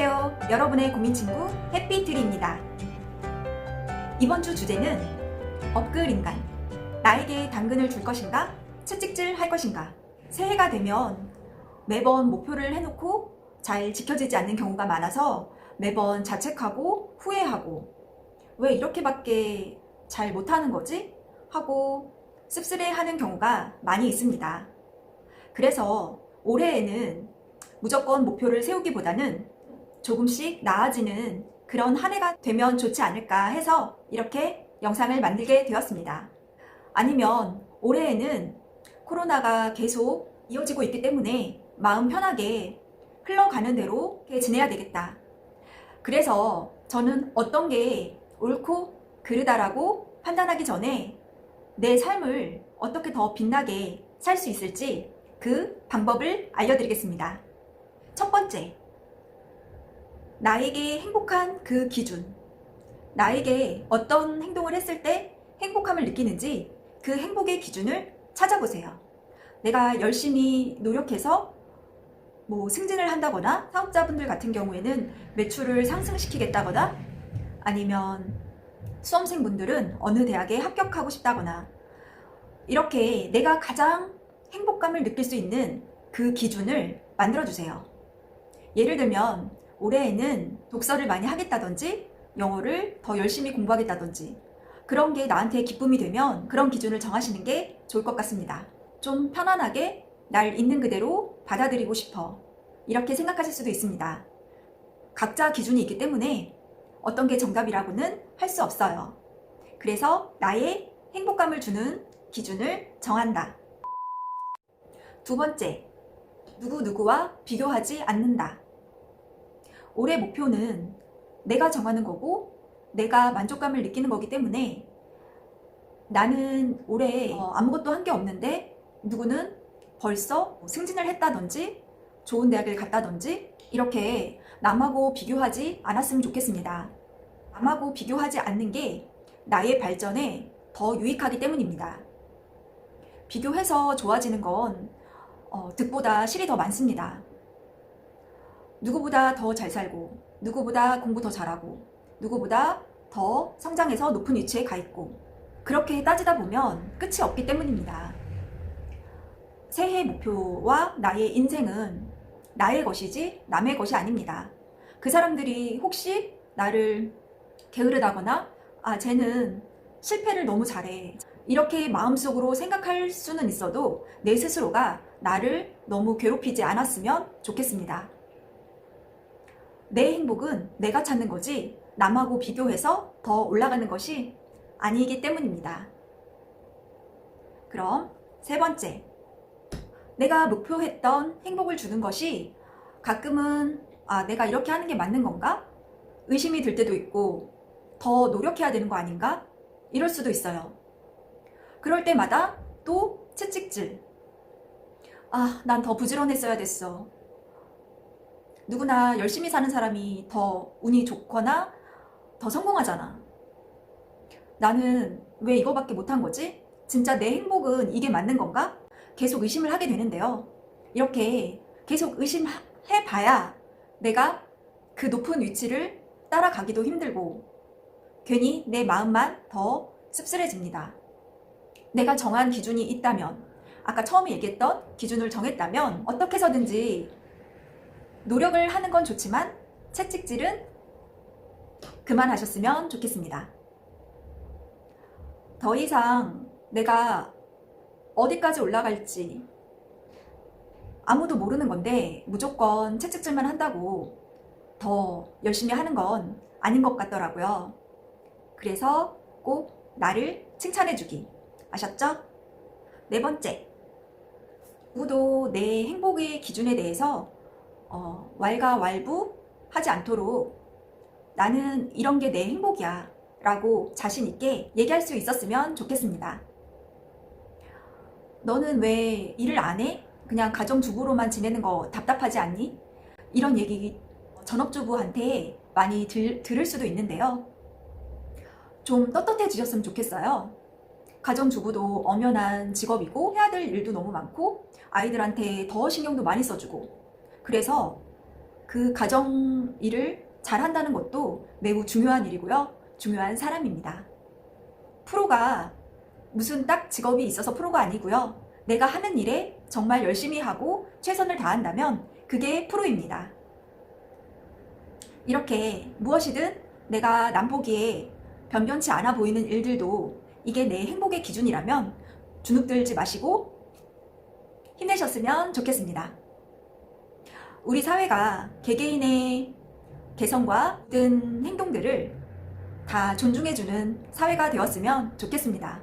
안녕하세요. 여러분의 고민 친구 해피트리입니다. 이번 주 주제는 업글 인간. 나에게 당근을 줄 것인가? 채찍질 할 것인가? 새해가 되면 매번 목표를 해놓고 잘 지켜지지 않는 경우가 많아서 매번 자책하고 후회하고 왜 이렇게밖에 잘 못하는 거지? 하고 씁쓸해하는 경우가 많이 있습니다. 그래서 올해에는 무조건 목표를 세우기보다는 조금씩 나아지는 그런 한 해가 되면 좋지 않을까 해서 이렇게 영상을 만들게 되었습니다. 아니면 올해에는 코로나가 계속 이어지고 있기 때문에 마음 편하게 흘러가는 대로 지내야 되겠다. 그래서 저는 어떤 게 옳고 그르다라고 판단하기 전에 내 삶을 어떻게 더 빛나게 살 수 있을지 그 방법을 알려드리겠습니다. 첫 번째, 나에게 행복한 그 기준. 나에게 어떤 행동을 했을 때 행복함을 느끼는지 그 행복의 기준을 찾아보세요. 내가 열심히 노력해서 뭐 승진을 한다거나 사업자분들 같은 경우에는 매출을 상승시키겠다거나 아니면 수험생분들은 어느 대학에 합격하고 싶다거나 이렇게 내가 가장 행복감을 느낄 수 있는 그 기준을 만들어 주세요. 예를 들면 올해에는 독서를 많이 하겠다든지 영어를 더 열심히 공부하겠다든지 그런 게 나한테 기쁨이 되면 그런 기준을 정하시는 게 좋을 것 같습니다. 좀 편안하게 날 있는 그대로 받아들이고 싶어. 이렇게 생각하실 수도 있습니다. 각자 기준이 있기 때문에 어떤 게 정답이라고는 할 수 없어요. 그래서 나의 행복감을 주는 기준을 정한다. 두 번째, 누구누구와 비교하지 않는다. 올해 목표는 내가 정하는 거고 내가 만족감을 느끼는 거기 때문에 나는 올해 어, 아무것도 한 게 없는데 누구는 벌써 승진을 했다든지 좋은 대학을 갔다든지 이렇게 남하고 비교하지 않았으면 좋겠습니다. 남하고 비교하지 않는 게 나의 발전에 더 유익하기 때문입니다. 비교해서 좋아지는 건 어, 득보다 실이 더 많습니다. 누구보다 더 잘 살고, 누구보다 공부 더 잘하고, 누구보다 더 성장해서 높은 위치에 가 있고, 그렇게 따지다 보면 끝이 없기 때문입니다. 새해 목표와 나의 인생은 나의 것이지 남의 것이 아닙니다. 그 사람들이 혹시 나를 게으르다거나, 아, 쟤는 실패를 너무 잘해. 이렇게 마음속으로 생각할 수는 있어도 내 스스로가 나를 너무 괴롭히지 않았으면 좋겠습니다. 내 행복은 내가 찾는 거지 남하고 비교해서 더 올라가는 것이 아니기 때문입니다. 그럼 세 번째. 내가 목표했던 행복을 주는 것이 가끔은 아, 내가 이렇게 하는 게 맞는 건가? 의심이 들 때도 있고 더 노력해야 되는 거 아닌가? 이럴 수도 있어요. 그럴 때마다 또 채찍질. 아, 난 더 부지런했어야 됐어. 누구나 열심히 사는 사람이 더 운이 좋거나 더 성공하잖아. 나는 왜 이거밖에 못한 거지? 진짜 내 행복은 이게 맞는 건가? 계속 의심을 하게 되는데요. 이렇게 계속 의심해봐야 내가 그 높은 위치를 따라가기도 힘들고 괜히 내 마음만 더 씁쓸해집니다. 내가 정한 기준이 있다면, 아까 처음에 얘기했던 기준을 정했다면 어떻게 해서든지 노력을 하는 건 좋지만 채찍질은 그만하셨으면 좋겠습니다. 더 이상 내가 어디까지 올라갈지 아무도 모르는 건데 무조건 채찍질만 한다고 더 열심히 하는 건 아닌 것 같더라고요. 그래서 꼭 나를 칭찬해주기. 아셨죠? 네 번째. 누구도 내 행복의 기준에 대해서 어, 왈가왈부 하지 않도록 나는 이런 게 내 행복이야 라고 자신 있게 얘기할 수 있었으면 좋겠습니다. 너는 왜 일을 안 해? 그냥 가정주부로만 지내는 거 답답하지 않니? 이런 얘기 전업주부한테 많이 들, 들을 수도 있는데요. 좀 떳떳해지셨으면 좋겠어요. 가정주부도 엄연한 직업이고 해야 될 일도 너무 많고 아이들한테 더 신경도 많이 써주고 그래서 그 가정 일을 잘 한다는 것도 매우 중요한 일이고요. 중요한 사람입니다. 프로가 무슨 딱 직업이 있어서 프로가 아니고요. 내가 하는 일에 정말 열심히 하고 최선을 다한다면 그게 프로입니다. 이렇게 무엇이든 내가 남 보기에 변변치 않아 보이는 일들도 이게 내 행복의 기준이라면 주눅들지 마시고 힘내셨으면 좋겠습니다. 우리 사회가 개개인의 개성과 모든 행동들을 다 존중해주는 사회가 되었으면 좋겠습니다.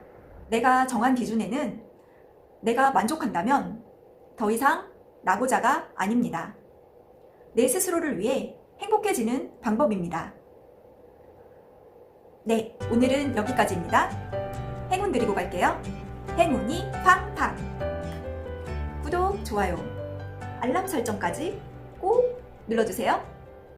내가 정한 기준에는 내가 만족한다면 더 이상 나고자가 아닙니다. 내 스스로를 위해 행복해지는 방법입니다. 네, 오늘은 여기까지입니다. 행운 드리고 갈게요. 행운이 팡팡! 구독, 좋아요, 알람 설정까지 꼭 눌러주세요.